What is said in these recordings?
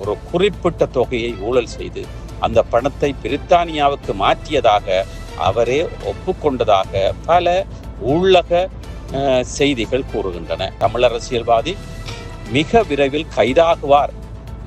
ஒரு குறிப்பிட்ட தொகையை ஊழல் செய்து அந்த பணத்தை பிரித்தானியாவுக்கு மாற்றியதாக அவரே ஒப்புக்கொண்டதாக பல உள்ளக செய்திகள் கூறுகின்றன. தமிழ் அரசியல்வாதி மிக விரைவில் கைதாகுவார்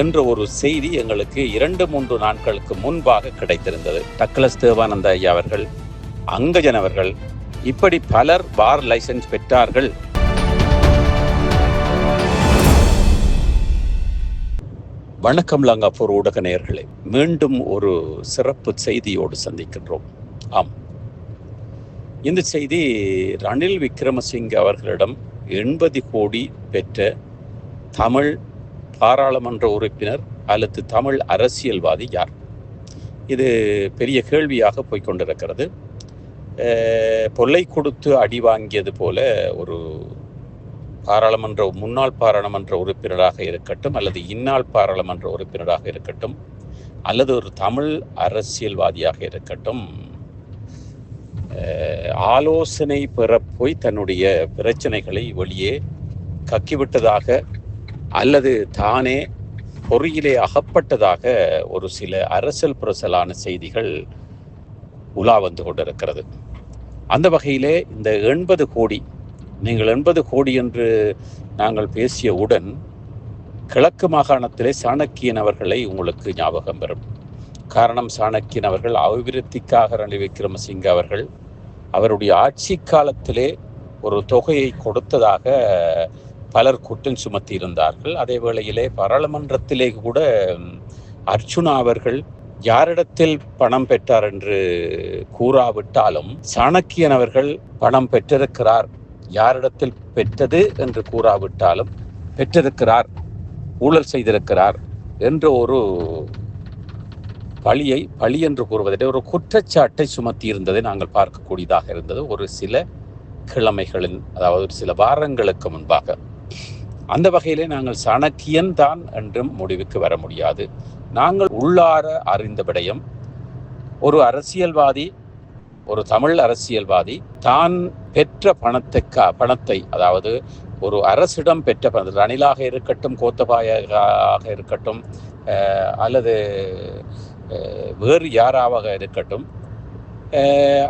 என்ற ஒரு செய்தி எங்களுக்கு இரண்டு மூன்று நாட்களுக்கு முன்பாக கிடைத்திருந்தது. டக்ளஸ் தேவானந்த ஐயா அவர்கள் அங்கஜன் அவர்கள் இப்படி பலர் பார் லைசன்ஸ் பெற்றார்கள். வணக்கம் லாங்காப்பூர் ஊடக நேயர்களே. மீண்டும் ஒரு சிறப்பு செய்தியோடு சந்திக்கின்றோம். ஆம். இந்த செய்தி ரணில் விக்ரமசிங்க அவர்களிடம் எண்பது கோடி பெற்ற தமிழ் பாராளுமன்ற உறுப்பினர் அல்லது தமிழ் அரசியல்வாதி யார்? இது பெரிய கேள்வியாக போய்க்கொண்டிருக்கிறது பொல்லை கொடுத்து அடி வாங்கியது போல ஒரு பாராளுமன்ற முன்னாள் பாராளுமன்ற உறுப்பினராக இருக்கட்டும் அல்லது இந்நாள் பாராளுமன்ற உறுப்பினராக இருக்கட்டும் அல்லது ஒரு தமிழ் அரசியல்வாதியாக இருக்கட்டும் ஆலோசனை பெற போய் தன்னுடைய பிரச்சனைகளை வெளியே கக்கிவிட்டதாக அல்லது தானே பொறியிலே அகப்பட்டதாக ஒரு சில அரசியல் புரசலான செய்திகள் உலா வந்து கொண்டிருக்கிறது. அந்த வகையிலே இந்த எண்பது கோடி நீங்கள் எண்பது கோடி என்று நாங்கள் பேசியவுடன் கிழக்கு மாகாணத்திலே சாணக்கியன் அவர்களை உங்களுக்கு ஞாபகம் வரும். காரணம் சாணக்கியன் அவர்கள் அபிவிருத்திக்காக ரணில் விக்ரமசிங்க அவர்கள் அவருடைய ஆட்சி காலத்திலே ஒரு தொகையை கொடுத்ததாக பலர் குற்றம் சுமத்தி இருந்தார்கள் அதே வேளையிலே பாராளுமன்றத்திலே கூட அர்ச்சுனா அவர்கள் யாரிடத்தில் பணம் பெற்றார் என்று கூறாவிட்டாலும் சாணக்கியன் அவர்கள் பணம் பெற்றிருக்கிறார் யாரிடத்தில் பெற்றது என்று கூறாவிட்டாலும் பெற்றிருக்கிறார் ஊழல் செய்திருக்கிறார் என்ற ஒரு பழியை பழி என்று கூறுவதை ஒரு குற்றச்சாட்டை சுமத்தி இருந்ததை நாங்கள் பார்க்கக்கூடியதாக இருந்தது. ஒரு சில கிழமைகளின் அதாவது ஒரு சில வாரங்களுக்கு முன்பாக. அந்த வகையிலே நாங்கள் சாணக்கியன் தான் என்றும் முடிவுக்கு வர முடியாது. நாங்கள் உள்ளார அறிந்த விடயம் ஒரு அரசியல்வாதி ஒரு தமிழ் அரசியல்வாதி தான் பெற்ற பணத்தை பணத்தை அதாவது ஒரு அரசிடம் பெற்ற பணம் ரணிலாக இருக்கட்டும் கோத்தபாயாக இருக்கட்டும் அல்லது வேறு யாராவாக இருக்கட்டும்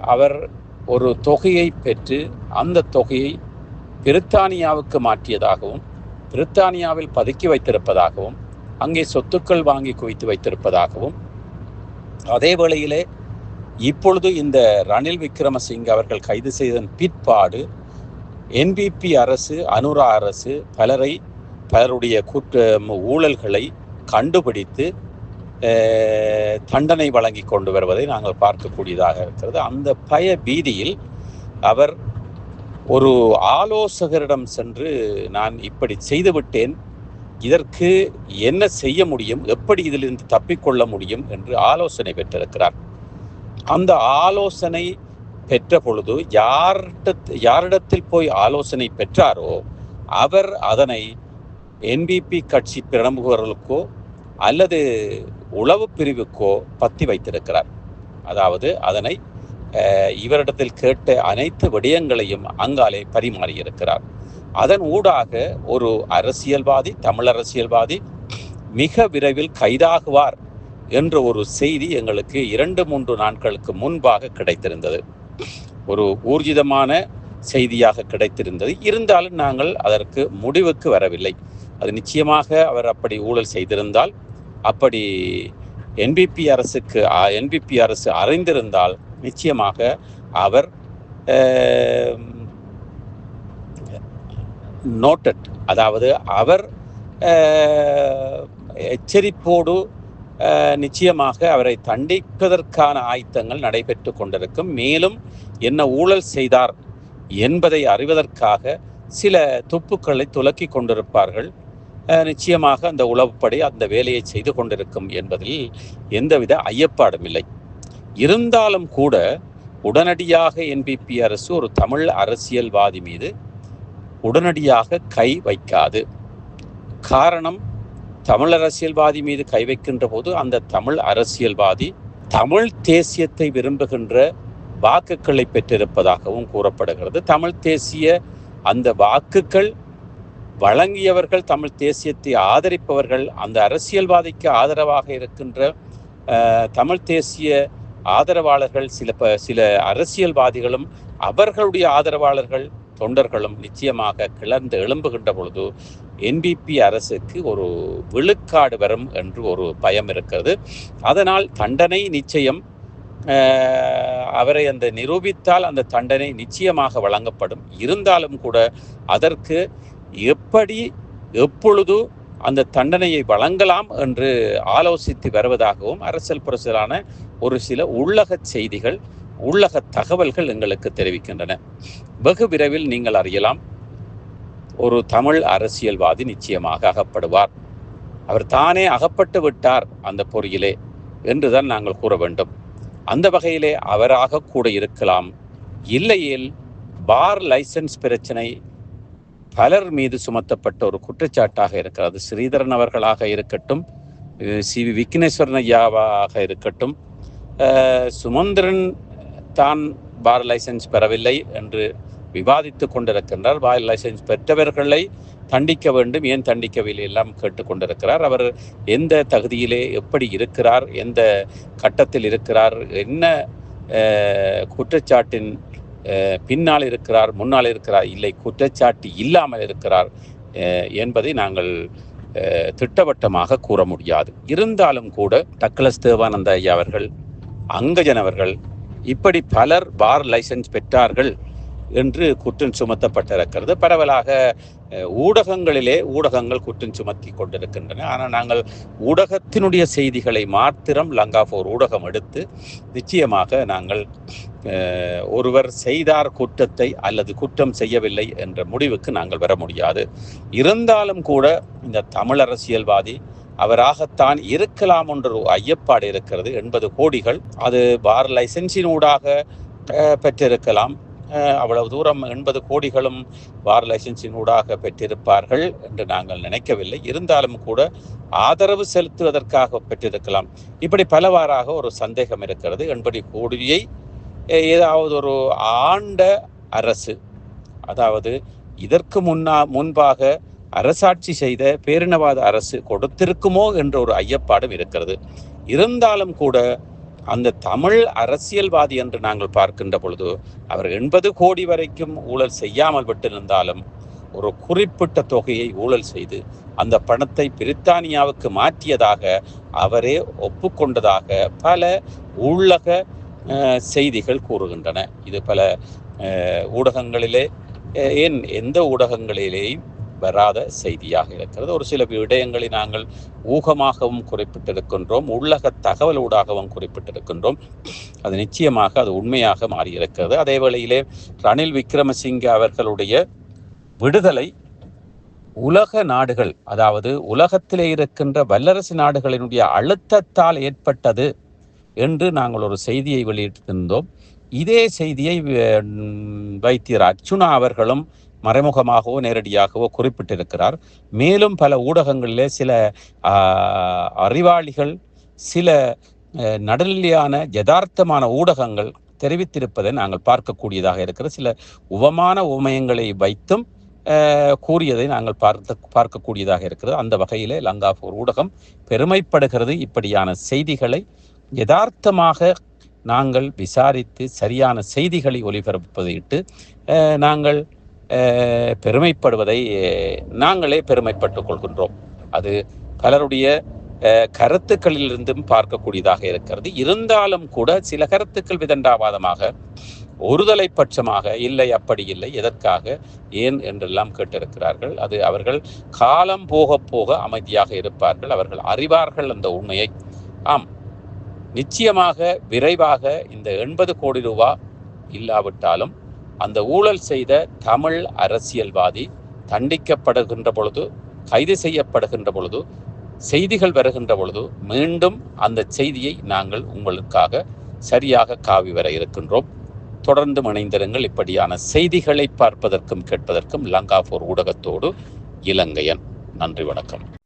அவர் ஒரு தொகையை பெற்று அந்த தொகையை பிரித்தானியாவுக்கு மாற்றியதாகவும் பிரித்தானியாவில் பதுக்கி வைத்திருப்பதாகவும் அங்கே சொத்துக்கள் வாங்கி குவித்து வைத்திருப்பதாகவும் அதே வேளையிலே இப்பொழுது இந்த ரணில் விக்ரமசிங்க அவர்கள் கைது செய்ததன் பிற்பாடு என்பிபி அரசு அனுரா அரசு பலரை பலருடைய குற்ற ஊழல்களை கண்டுபிடித்து தண்டனை வழங்கி கொண்டு வருவதை நாங்கள் பார்க்கக்கூடியதாக இருக்கிறது. அந்த பய பீதியில் அவர் ஒரு ஆலோசகரிடம் சென்று நான் இப்படி செய்துவிட்டேன் இதற்கு என்ன செய்ய முடியும் எப்படி இதிலிருந்து தப்பிக்கொள்ள முடியும் என்று ஆலோசனை பெற்றிருக்கிறார். அந்த ஆலோசனை பெற்ற பொழுது யாரிடத் யாரிடத்தில் போய் ஆலோசனை பெற்றாரோ அவர் அதனை என்பிபி கட்சி பிரமுகர்களுக்கோ அல்லது உளவு பிரிவுக்கோ பத்தி வைத்திருக்கிறார். அதாவது அதனை இவரிடத்தில் கேட்ட அனைத்து விடயங்களையும் அங்காலே பரிமாறியிருக்கிறார். அதன் ஊடாக ஒரு அரசியல்வாதி தமிழ் அரசியல்வாதி மிக விரைவில் கைதாகுவார். என்ற ஒரு செய்தி எங்களுக்கு இரண்டு மூன்று நாட்களுக்கு முன்பாக கிடைத்திருந்தது. ஒரு ஊர்ஜிதமான செய்தியாக கிடைத்திருந்தது. இருந்தாலும் நாங்கள் அதற்கு முடிவுக்கு வரவில்லை. அது நிச்சயமாக அவர் அப்படி ஊழல் செய்திருந்தால் அப்படி என்பிபி அரசுக்கு என்பிபி அரசு அறிந்திருந்தால் நிச்சயமாக அவர் நோட்டட் அதாவது அவர் எச்சரிப்போடு நிச்சயமாக அவரை தண்டிப்பதற்கான ஆயத்தங்கள் நடைபெற்று கொண்டிருக்கும். மேலும் என்ன ஊழல் செய்தார் என்பதை அறிவதற்காக சில துப்புக்களை துலக்கி கொண்டிருப்பார்கள். நிச்சயமாக அந்த உளவுப்படி அந்த வேலையை செய்து கொண்டிருக்கும் என்பதில் எந்தவித ஐயப்பாடும் இல்லை. இருந்தாலும் கூட உடனடியாக என்பிபி அரசு ஒரு தமிழ் அரசியல்வாதி மீது உடனடியாக கை வைக்காது. காரணம் தமிழ் அரசியல்வாதி மீது கை வைக்கின்ற போது அந்த தமிழ் அரசியல்வாதி தமிழ் தேசியத்தை விரும்புகின்ற வாக்குகளை பெற்றிருப்பதாகவும் கூறப்படுகிறது. தமிழ் தேசிய அந்த வாக்குகள் வழங்கியவர்கள் தமிழ் தேசியத்தை ஆதரிப்பவர்கள் அந்த அரசியல்வாதிக்கு ஆதரவாக இருக்கின்ற தமிழ் தேசிய ஆதரவாளர்கள் சில ப சில அரசியல்வாதிகளும் அவர்களுடைய ஆதரவாளர்கள் தொண்டர்களும் நிச்சயமாக கிளர்ந்து எழும்புகின்ற பொழுது என்பிபி அரசுக்கு ஒரு விழுக்காடு வரும் என்று ஒரு பயம் இருக்கிறது. அதனால் தண்டனை நிச்சயம் அவரை அந்த நிரூபித்தால் அந்த தண்டனை நிச்சயமாக வழங்கப்படும். இருந்தாலும் கூட அதற்கு எப்படி எப்பொழுது அந்த தண்டனையை வழங்கலாம் என்று ஆலோசித்து வருவதாகவும் அரசியல் புரசலான ஒரு சில உள்ளக செய்திகள் உள்ளக தகவல்கள் எங்களுக்கு தெரிவிக்கின்றன. வெகு விரைவில் நீங்கள் அறியலாம் ஒரு தமிழ் அரசியல்வாதி நிச்சயமாக அகப்படுவார். அவர் தானே அகப்பட்டு விட்டார் அந்த பொறியிலே என்றுதான் நாங்கள் கூற வேண்டும். அந்த வகையிலே அவராக கூட இருக்கலாம். இல்லையேல் பார் லைசன்ஸ் பிரச்சனை பலர் மீது சுமத்தப்பட்ட ஒரு குற்றச்சாட்டாக இருக்கிறது. ஸ்ரீதரன் அவர்களாக இருக்கட்டும் சி வி விக்னேஸ்வரன் ஐயாவாக இருக்கட்டும் சுமந்திரன் தான் பார் லைசன்ஸ் பெறவில்லை என்று விவாதித்துக் கொண்டிருக்கின்றார். பார் லைசன்ஸ் பெற்றவர்களை தண்டிக்க வேண்டும் ஏன் தண்டிக்கவில்லை எல்லாம் கேட்டுக்கொண்டிருக்கிறார் அவர் எந்த தகுதியிலே எப்படி இருக்கிறார் எந்த கட்டத்தில் இருக்கிறார் என்ன குற்றச்சாட்டின் பின்னால் இருக்கிறார் முன்னால் இருக்கிறார் இல்லை குற்றச்சாட்டு இல்லாமல் இருக்கிறார் என்பதை நாங்கள் திட்டவட்டமாக கூற முடியாது. இருந்தாலும் கூட டக்ளஸ் தேவானந்த ஐயா அவர்கள் அங்கஜன் அவர்கள் இப்படி பலர் பார் லைசன்ஸ் பெற்றார்கள் என்று குற்றம் சுமத்தப்பட்டிருக்கிறது. பரவலாக ஊடகங்களிலே ஊடகங்கள் குற்றம் சுமத்தி கொண்டிருக்கின்றன. ஆனால் நாங்கள் ஊடகத்தினுடைய செய்திகளை மாத்திரம் லங்காபோர் ஊடகம் எடுத்து நிச்சயமாக நாங்கள் ஒருவர் செய்தார் குற்றத்தை அல்லது குற்றம் செய்யவில்லை என்ற முடிவுக்கு நாங்கள் வர முடியாது. இருந்தாலும் கூட இந்த தமிழ் அரசியல்வாதி அவராகத்தான் இருக்கலாம் என்ற ஐயப்பாடு இருக்கிறது. எண்பது கோடிகள். அது பார் லைசன்ஸின் ஊடாக பெற்றிருக்கலாம். அவ்வளவு தூரம் எண்பது கோடிகளும் பார் லைசன்ஸின் ஊடாக பெற்றிருப்பார்கள் என்று நாங்கள் நினைக்கவில்லை. இருந்தாலும் கூட ஆதரவு செலுத்துவதற்காக பெற்றிருக்கலாம். இப்படி பலவாறாக ஒரு சந்தேகம் இருக்கிறது. எண்பது கோடியை ஏதாவது ஒரு ஆண்ட அரசு அதாவது இதற்கு முன்னா முன்பாக அரசாட்சி செய்த பேரினவாத அரசு கொடுத்திருக்குமோ என்ற ஒரு ஐயப்பாடும் இருக்கிறது. இருந்தாலும் கூட அந்த தமிழ் அரசியல்வாதி என்று நாங்கள் பார்க்கின்ற பொழுது அவர் எண்பது கோடி வரைக்கும் ஊழல் செய்யாமல் விட்டிருந்தாலும் ஒரு குறிப்பிட்ட தொகையை ஊழல் செய்து அந்த பணத்தை பிரித்தானியாவுக்கு மாற்றியதாக அவரே ஒப்புக்கொண்டதாக பல உள்ளக செய்திகள் கூறுகின்றன. இது பல ஊடகங்களிலே ஏன் எந்த ஊடகங்களிலேயும் வராத செய்தியாக இருக்கிறது. ஒரு சில விடயங்களை நாங்கள் ஊகமாகவும் குறிப்பிட்டிருக்கின்றோம் உள்ளக தகவல் ஊடாகவும் குறிப்பிட்டிருக்கின்றோம். அது நிச்சயமாக அது உண்மையாக மாறியிருக்கிறது. அதே வேளையிலே ரணில் விக்ரமசிங்க அவர்களுடைய விடுதலை உலக நாடுகள் அதாவது உலகத்திலே இருக்கின்ற வல்லரசு நாடுகளினுடைய அழுத்தத்தால் ஏற்பட்டது என்று நாங்கள் ஒரு செய்தியை வெளியிட்டிருந்தோம். இதே செய்தியை வைத்தியர் அர்ச்சுனா அவர்களும் மறைமுகமாகவோ நேரடியாகவோ குறிப்பிட்டிருக்கிறார். மேலும் பல ஊடகங்களிலே சில அறிவாளிகள் சில நடுநிலையான யதார்த்தமான ஊடகங்கள் தெரிவித்திருப்பதை நாங்கள் பார்க்கக்கூடியதாக இருக்கிற சில உவமான உமயங்களை வைத்தும் கூறியதை நாங்கள் பார்த்து பார்க்கக்கூடியதாக இருக்கிறது. அந்த வகையிலே லங்காபூர் ஊடகம் பெருமைப்படுகிறது. இப்படியான செய்திகளை யதார்த்தமாக நாங்கள் விசாரித்து சரியான செய்திகளை ஒலிபரப்பதையிட்டு நாங்கள் பெருமைப்படுவதை நாங்களே பெருமைப்பட்டுக் கொள்கின்றோம். அது பலருடைய கருத்துக்களிலிருந்தும் பார்க்கக்கூடியதாக இருக்கிறது. இருந்தாலும் கூட சில கருத்துக்கள் விதண்டாவாதமாக ஒருதலை பட்சமாக இல்லை அப்படி இல்லை எதற்காக ஏன் என்றெல்லாம் கேட்டிருக்கிறார்கள். அது அவர்கள் காலம் போக போக அமைதியாக இருப்பார்கள் அவர்கள் அறிவார்கள் அந்த உண்மையை. ஆம் நிச்சயமாக விரைவாக இந்த எண்பது கோடி ரூபா இல்லாவிட்டாலும் அந்த ஊழல் செய்த தமிழ் அரசியல்வாதி தண்டிக்கப்படுகின்ற பொழுது கைது செய்யப்படுகின்ற பொழுது செய்திகள் வருகின்ற பொழுது மீண்டும் அந்த செய்தியை நாங்கள் உங்களுக்காக சரியாக காவி வர இருக்கின்றோம். தொடர்ந்து இணைந்திருங்கள். இப்படியான செய்திகளை பார்ப்பதற்கும் கேட்பதற்கும் லங்காபூர் ஊடகத்தோடு இலங்கையன். நன்றி வணக்கம்.